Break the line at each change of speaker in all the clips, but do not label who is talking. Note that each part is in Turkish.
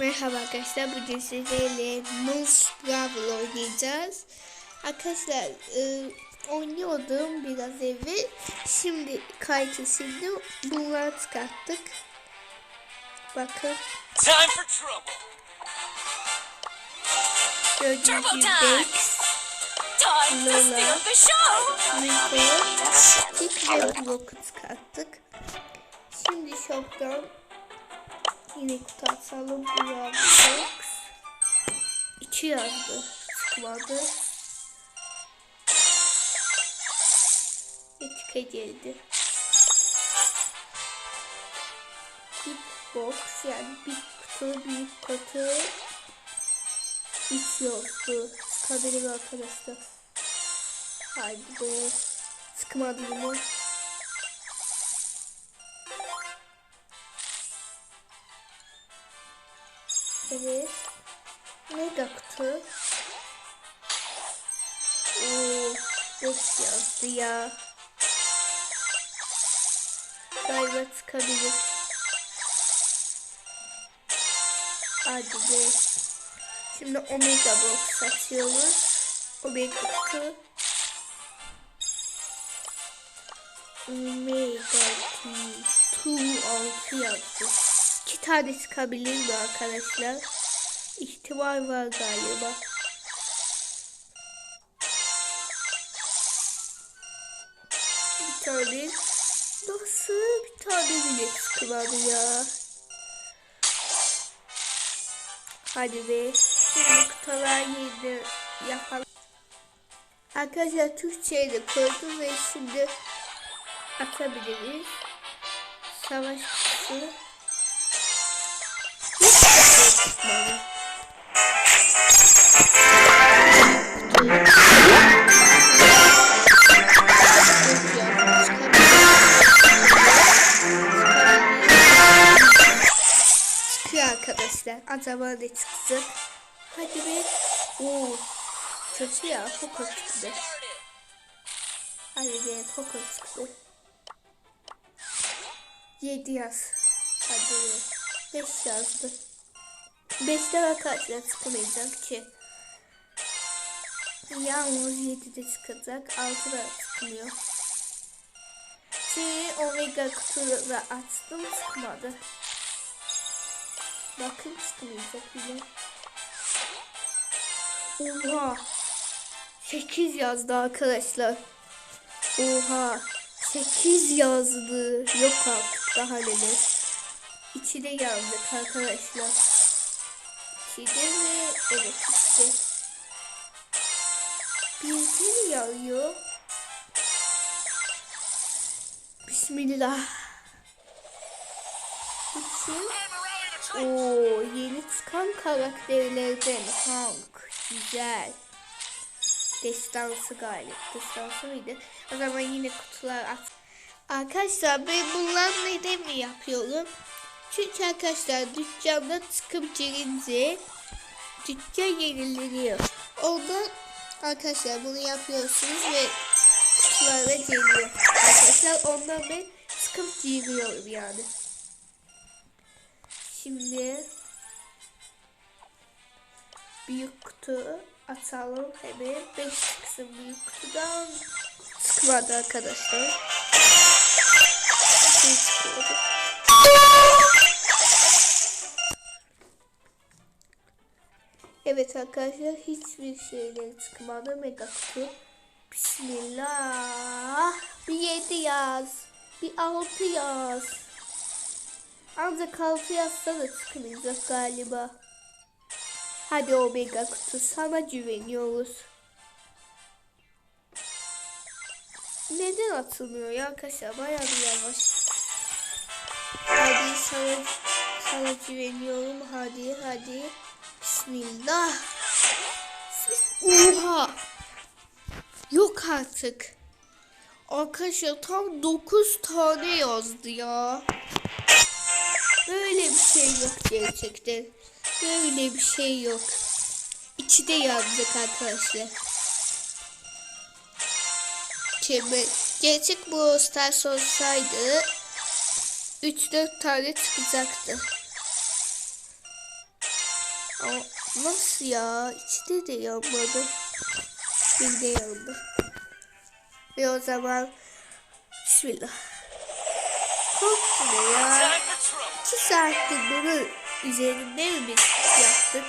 Merhaba arkadaşlar. Bugün sizlerle Nose Brawl oynayacağız. Arkadaşlar e, oynuyordum biraz evvel. Şimdi kayıtı sildim. Bunları çıkarttık. Bakın.
Time for trouble.
Gördüğünüz gibi
to
Lola. Rico, Tik ve Block'u çıkarttık. Şimdi shop'tan yine. Brawl Box. İki yazdı. Çıkmadı. Etika geldi. Big box yani bir kutu büyük kutu. Üç yazdı. Çıkabilir arkadaşlar. Haydi be. Sıkmadı yine. Evet. Mega kutu. Oo, beş yazdı ya. Galiba çıkabilir. Hadi be. Şimdi Omega Box açıyoruz. Omega kutu. Omega Key 2 6 yazdı. İki tane çıkabilir mi arkadaşlar? İhtimal var galiba. Bir tane nasıl bir tane bile çıkmadı ya. Hadi be. Kutular yedi yapalım. Arkadaşlar Türkçe'ye de koydum ve şimdi atabiliriz. Savaş kutusu. Arkadaşlar. Acaba ne çıkacak? Hadi be. Oo. Kötü ya. Poco çıktı. Hadi be. Poco çıktı. 7 yaz. Hadi be. 5 yazdı. 5'te arkadaşlar çıkamayacak ki. Yalnız 7'de çıkacak. 6'da çıkmıyor. Şimdi Omega kutuları açtım çıkmadı. Bakın çıkmayacak bile. Oha. 8 yazdı arkadaşlar. Oha. 8 yazdı. Yok artık daha neler. İçi de yazdık arkadaşlar. İçi de mi? Evet işte. Bir de yağıyor. Bismillah. İçi. Oo, yeni çıkan karakterlerden Hank. Güzel. Destansı galiba. Destansı mıydı? O zaman yine kutular at. Arkadaşlar ben bunları neden mi yapıyorum? Çünkü arkadaşlar dükkanda çıkıp girince dükkan yenileniyor. Ondan arkadaşlar bunu yapıyorsunuz ve kutulara geliyor. Arkadaşlar ondan ben çıkıp giriyorum yani. Şimdi büyük kutu atalım hemen 5 çıksın büyük kutudan çıkmadı arkadaşlar. Bir. Evet arkadaşlar hiçbir şeyler çıkmadı mega kutu. Bismillah. Bir 7 yaz. Bir 6 yaz. Ancak altı yazsa da çıkmayacak galiba. Hadi Omega kutu sana güveniyoruz. Neden atılmıyor ya arkadaşlar bayağı bir yavaş. Hadi sana, sana güveniyorum hadi hadi. Bismillah. Oha. Yok artık. Arkadaşlar tam 9 tane yazdı ya. Böyle bir şey yok gerçekten. Böyle bir şey yok. İçi de yanacak arkadaşlar. Şimdi gerçek bu Stars olsaydı 3-4 tane çıkacaktı. Aa, nasıl ya? İçinde de yanmadı. Bir de yandı. Ve o zaman Bismillah. Korkma ya. İki saattir bunu üzerinde mi biz yaptık?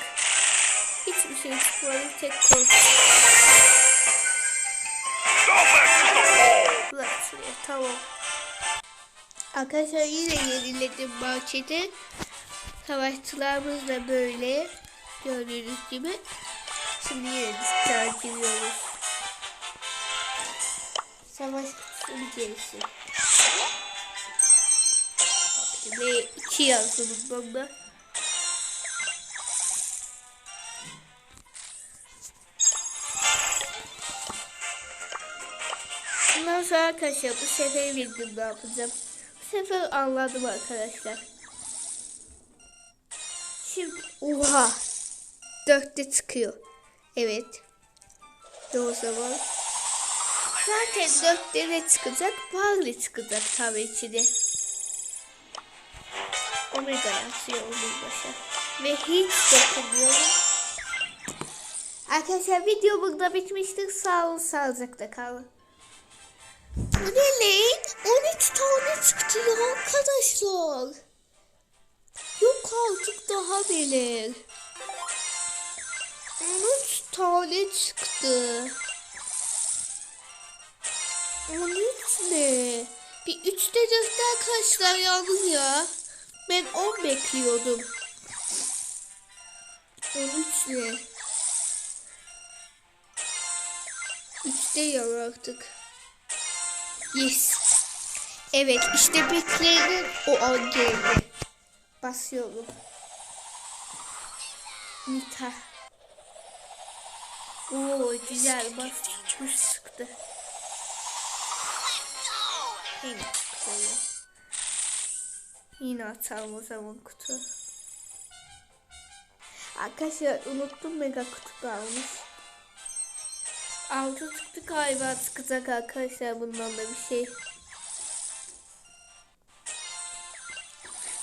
Hiçbir şey çıkmadı. Tek korku. Bırak şuraya tamam. Arkadaşlar yine yeniledim bahçede. Savaşçılarımız da böyle. Gördüğünüz gibi. Şimdi yine dışarı giriyoruz. Savaş kutusunun gerisi. Ve iki yazdım bunda. Bundan sonra arkadaşlar bu sefer bildim ne yapacağım. Bu sefer anladım arkadaşlar. Şimdi oha. Dörtte çıkıyor. Evet. Ve o zaman zaten dörtte ne çıkacak? Barley çıkacak tabii ki de. Omega yazıyor onun başa. Ve hiç dokunmuyorum. Arkadaşlar video burada bitmiştir. Sağ olun sağlıcakla kalın. Bu ne lan? 13 tane çıktı ya arkadaşlar. Yok artık daha neler. 13 tane çıktı. 13 ne? Bir 3 de arkadaşlar yalnız ya. Ben 10 bekliyordum. 13 ne? 3'te yan artık. Yes. Evet işte bekledim o an geldi. Basıyorum. Nita. Oo güzel bas. Kuş sıktı. Yine çıktı. ya. Yine atalım o zaman kutu. Arkadaşlar unuttum mega kutu kalmış. Altı çıktı galiba çıkacak arkadaşlar bundan da bir şey.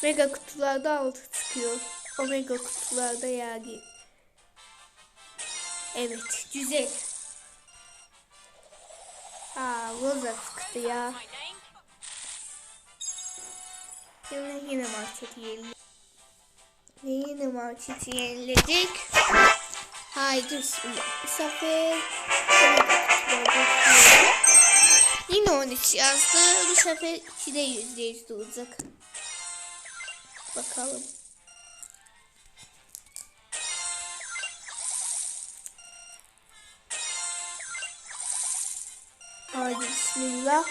Mega kutularda altı çıkıyor. O mega kutularda yani. Evet güzel. Aa Rosa çıktı ya.
My name?
Yine yine marketi yeniledik. Yine marketi yeniledik. Haydi. Bu sefer Yine 13 yazdı. Bu sefer 2'de %100 olacak. Bakalım. Haydi bismillah.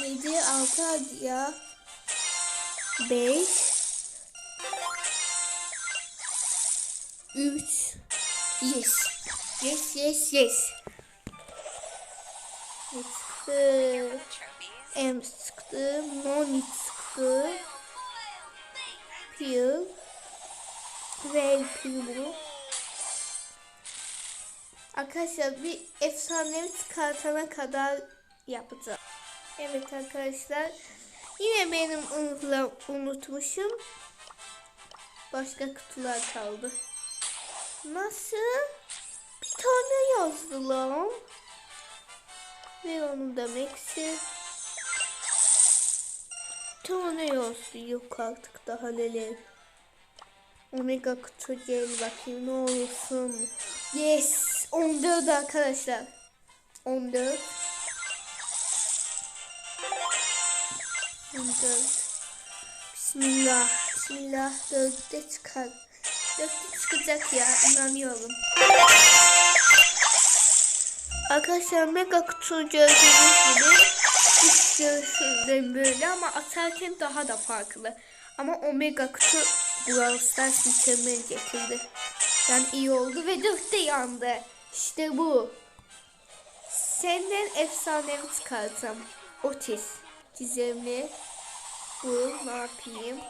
Neydi? Altı hadi ya. Beş. Üç. Yes. Yes, yes, yes. Ne çıktı? M çıktı. Moni çıktı. Peel. Ve Peel'u. Arkadaşlar bir efsanevi çıkartana kadar yapacağım. Evet arkadaşlar. Yine benim unutla, unutmuşum. Başka kutular kaldı. Nasıl? Bir tane yazdılar. Ve onu demekse. Bir tane yazdı. Yok artık daha neler. Omega kutu gel bakayım ne olursun. Yes. 14 arkadaşlar. 14. 14. Bismillah. Bismillah. Dörtte çıkar. Dörtte çıkacak ya. inanıyorum. Arkadaşlar mega kutu gördüğünüz gibi üç görüşünden böyle ama atarken daha da farklı. Ama omega kutu Brawl Stars mükemmel getirdi. Yani iyi oldu ve dörtte yandı. İşte bu. Senden efsanevi çıkartsam. Otis. Gizemli. Bu ne yapayım?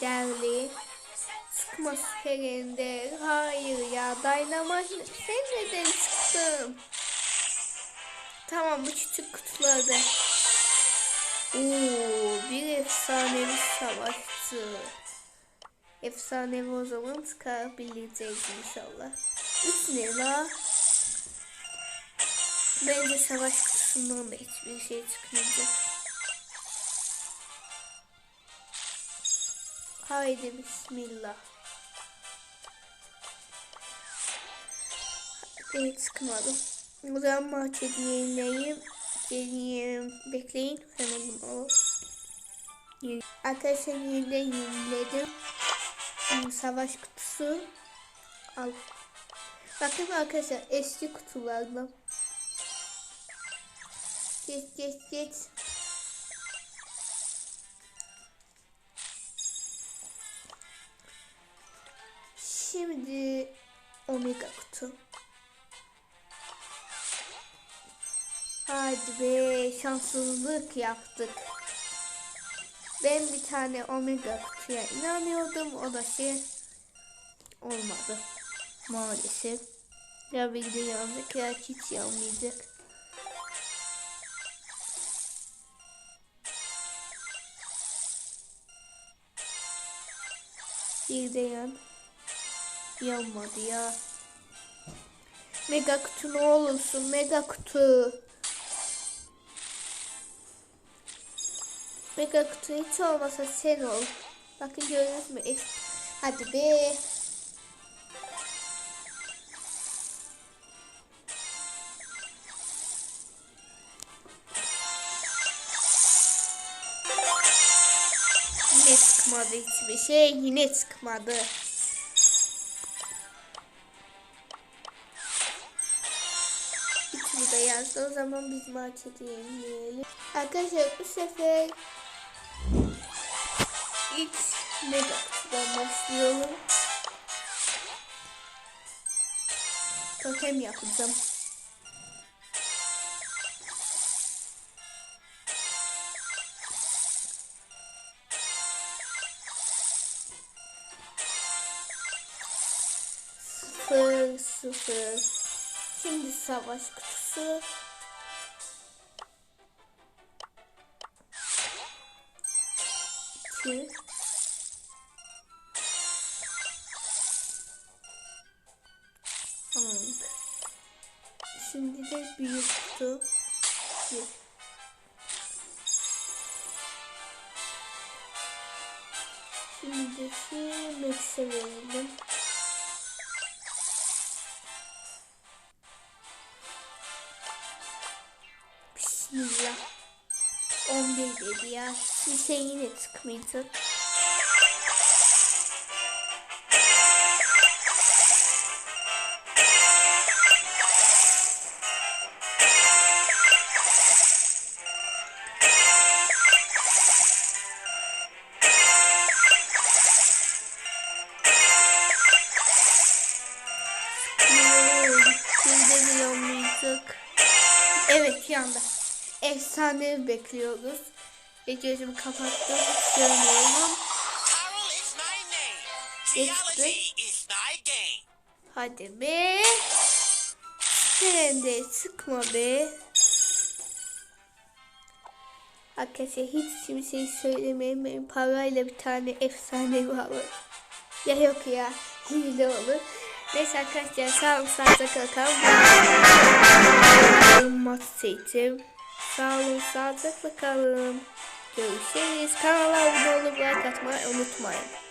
Derli. Sıkma süperinde. Hayır ya. Dynamite. Sen neden çıktın? Tamam bu küçük kutularda. Oo, bir efsanevi savaşçı. Efsanevi o zaman çıkarabileceğiz inşallah. Üç la? Bence savaş kutusundan da hiçbir şey çıkmayacak. Haydi bismillah. Hadi çıkmadım. O zaman maç hediyeleyim. Deneyim. Bekleyin. Hemen al. Arkadaşlar yenile yeniledim. Hmm, Savaş kutusu. Al. Bakın arkadaşlar eski kutulardan. Geç geç geç. Şimdi omega kutu. Hadi be şanssızlık yaptık. Ben bir tane omega kutuya inanıyordum. O da şey olmadı. Maalesef. Ya bir de yanacak ya hiç yanmayacak. Bir de yan. Yanmadı ya. Mega kutu ne olursun mega kutu. Mega kutu hiç olmasa sen ol. Bakın gördünüz mü? Hadi be. Yine çıkmadı hiçbir şey. Yine çıkmadı. Üçünü de yazdı. O zaman biz maç diyelim. Arkadaşlar bu sefer ilk mega kutudan başlıyorum. Totem yapacağım. Sıfır sıfır. Şimdi savaş kutusu. İki. Hank. Şimdi de büyük kutu. Bir. Şimdi de şu Max'e verelim. 11 dedi ya. Hiçbir şey
name.
Geçti.
Geology is my game.
Hadi be. Sen de sıkma be. Arkadaşlar hiç kimseye söylemeyin. Benim parayla bir tane efsane var. Ya yok ya. Hile olur. Neyse arkadaşlar sağ olun sağlıcakla kalın. Maç seçim. Sağ olun sağlıcakla kalın. Görüşürüz. Kanala abone olup like atmayı unutmayın.